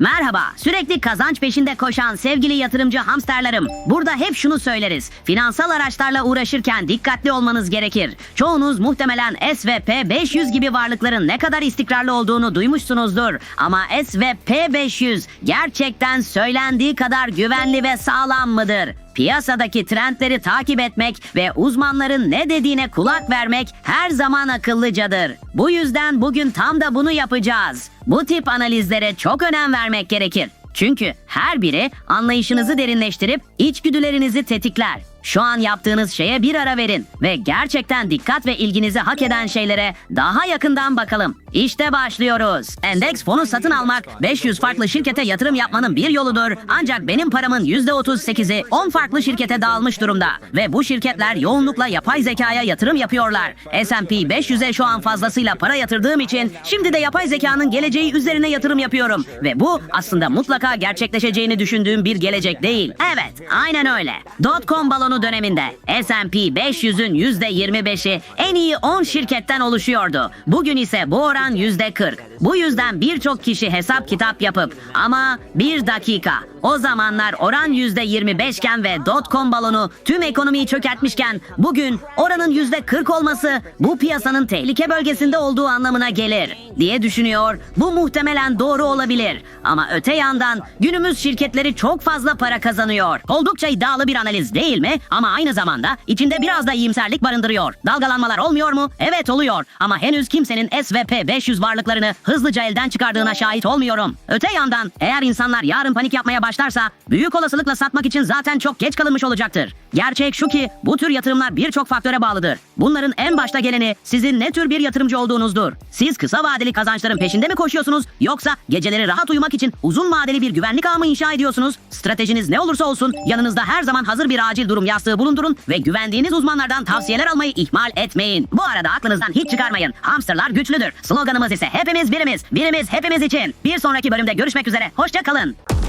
Merhaba, sürekli kazanç peşinde koşan sevgili yatırımcı hamsterlarım. Burada hep şunu söyleriz. Finansal araçlarla uğraşırken dikkatli olmanız gerekir. Çoğunuz muhtemelen S&P 500 gibi varlıkların ne kadar istikrarlı olduğunu duymuşsunuzdur. Ama S&P 500 gerçekten söylendiği kadar güvenli ve sağlam mıdır? Piyasadaki trendleri takip etmek ve uzmanların ne dediğine kulak vermek her zaman akıllıcadır. Bu yüzden bugün tam da bunu yapacağız. Bu tip analizlere çok önem vermek gerekir. Çünkü her biri anlayışınızı derinleştirip içgüdülerinizi tetikler. Şu an yaptığınız şeye bir ara verin ve gerçekten dikkat ve ilginizi hak eden şeylere daha yakından bakalım. İşte başlıyoruz. Endeks fonu satın almak 500 farklı şirkete yatırım yapmanın bir yoludur. Ancak benim paramın %38'i 10 farklı şirkete dağılmış durumda. Ve bu şirketler yoğunlukla yapay zekaya yatırım yapıyorlar. S&P 500'e şu an fazlasıyla para yatırdığım için şimdi de yapay zekanın geleceği üzerine yatırım yapıyorum. Ve bu aslında mutlaka gerçekleşeceğini düşündüğüm bir gelecek değil. Evet, aynen öyle. Dotcom balonu döneminde S&P 500'ün %25'i en iyi 10 şirketten oluşuyordu. Bugün ise bu oran %40. Bu yüzden birçok kişi hesap kitap yapıp ama bir dakika o zamanlar oran %25 iken ve dotcom balonu tüm ekonomiyi çökertmişken bugün oranın %40 olması bu piyasanın tehlike bölgesinde olduğu anlamına gelir diye düşünüyor. Bu muhtemelen doğru olabilir. Ama öte yandan günümüz şirketleri çok fazla para kazanıyor. Oldukça iddialı bir analiz değil mi? Ama aynı zamanda içinde biraz da iyimserlik barındırıyor. Dalgalanmalar olmuyor mu? Evet oluyor. Ama henüz kimsenin S&P 500 varlıklarını hızlıca elden çıkardığına şahit olmuyorum. Öte yandan eğer insanlar yarın panik yapmaya başlarsa büyük olasılıkla satmak için zaten çok geç kalınmış olacaktır. Gerçek şu ki bu tür yatırımlar birçok faktöre bağlıdır. Bunların en başta geleni sizin ne tür bir yatırımcı olduğunuzdur. Siz kısa vadeli kazançların peşinde mi koşuyorsunuz yoksa geceleri rahat uyumak için uzun vadeli bir güvenlik ağı mı inşa ediyorsunuz? Stratejiniz ne olursa olsun yanınızda her zaman hazır bir acil durum yastığı bulundurun ve güvendiğiniz uzmanlardan tavsiyeler almayı ihmal etmeyin. Bu arada aklınızdan hiç çıkarmayın. Hamsterlar güçlüdür. Sloganımız ise hepimiz birimiz, birimiz hepimiz için. Bir sonraki bölümde görüşmek üzere. Hoşça kalın.